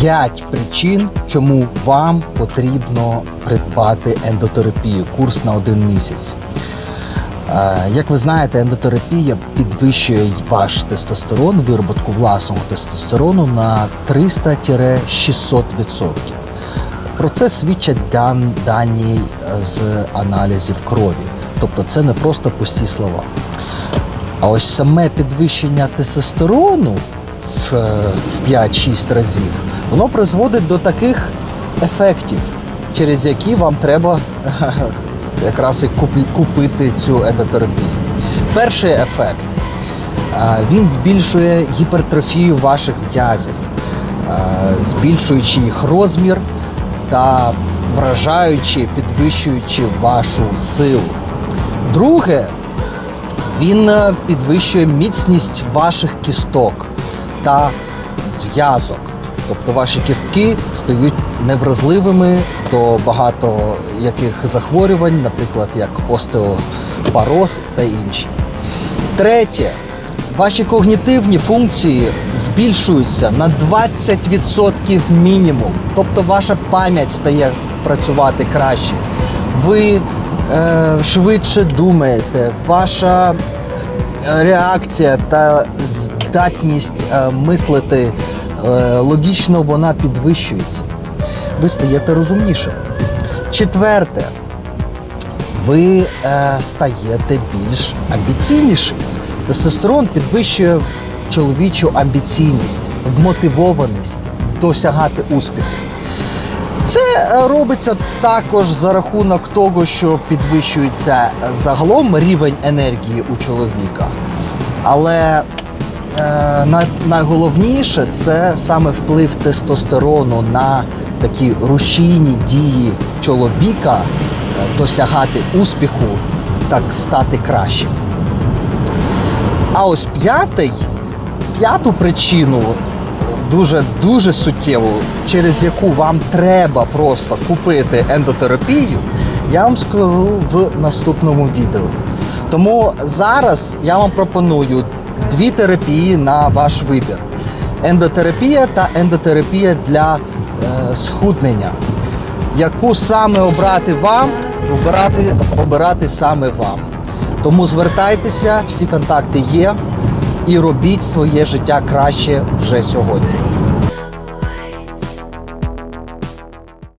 5 причин, чому вам потрібно придбати ендотерапію, курс на один місяць. Е, Як ви знаєте, ендотерапія підвищує ваш тестостерон, вироботку власного тестостерону на 300-600%. Про це свідчать дан- дані е, з аналізів крові. Тобто це не просто пусті слова. А ось саме підвищення тестостерону е, в 5-6 разів, воно призводить до таких ефектів, через які вам треба якраз і купити цю ендотерапію. Перший ефект він збільшує гіпертрофію ваших м'язів, збільшуючи їх розмір та вражаючи, підвищуючи вашу силу. Друге, він підвищує міцність ваших кісток та зв'язок. Тобто ваші кістки стають невразливими до багато яких захворювань, наприклад, як остеопороз та інші. Третє, ваші когнітивні функції збільшуються на 20% мінімум. Тобто ваша пам'ять стає працювати краще. Ви е, швидше думаєте, ваша реакція та здатність е, мислити е, логічно вона підвищується. Ви стаєте розумнішим. Четверте, ви е, стаєте більш амбіційнішим. Тестостерон підвищує чоловічу амбіційність, вмотивованість досягати успіху. Це е, робиться також за рахунок того, що підвищується е, загалом рівень енергії у чоловіка. Але е, найголовніше це саме вплив тестостерону на такі рушійні дії чоловіка е, досягати успіху, так стати кращим. А ось п'ятий, п'яту причину, дуже дуже суттєву, через яку вам треба просто купити ендотерапію, я вам скажу в наступному відео. Тому зараз я вам пропоную дві терапії на ваш вибір: ендотерапія та ендотерапія для е, схуднення. Яку саме обрати вам, обирати, обирати саме вам. Тому звертайтеся, всі контакти є і робіть своє життя краще вже сьогодні.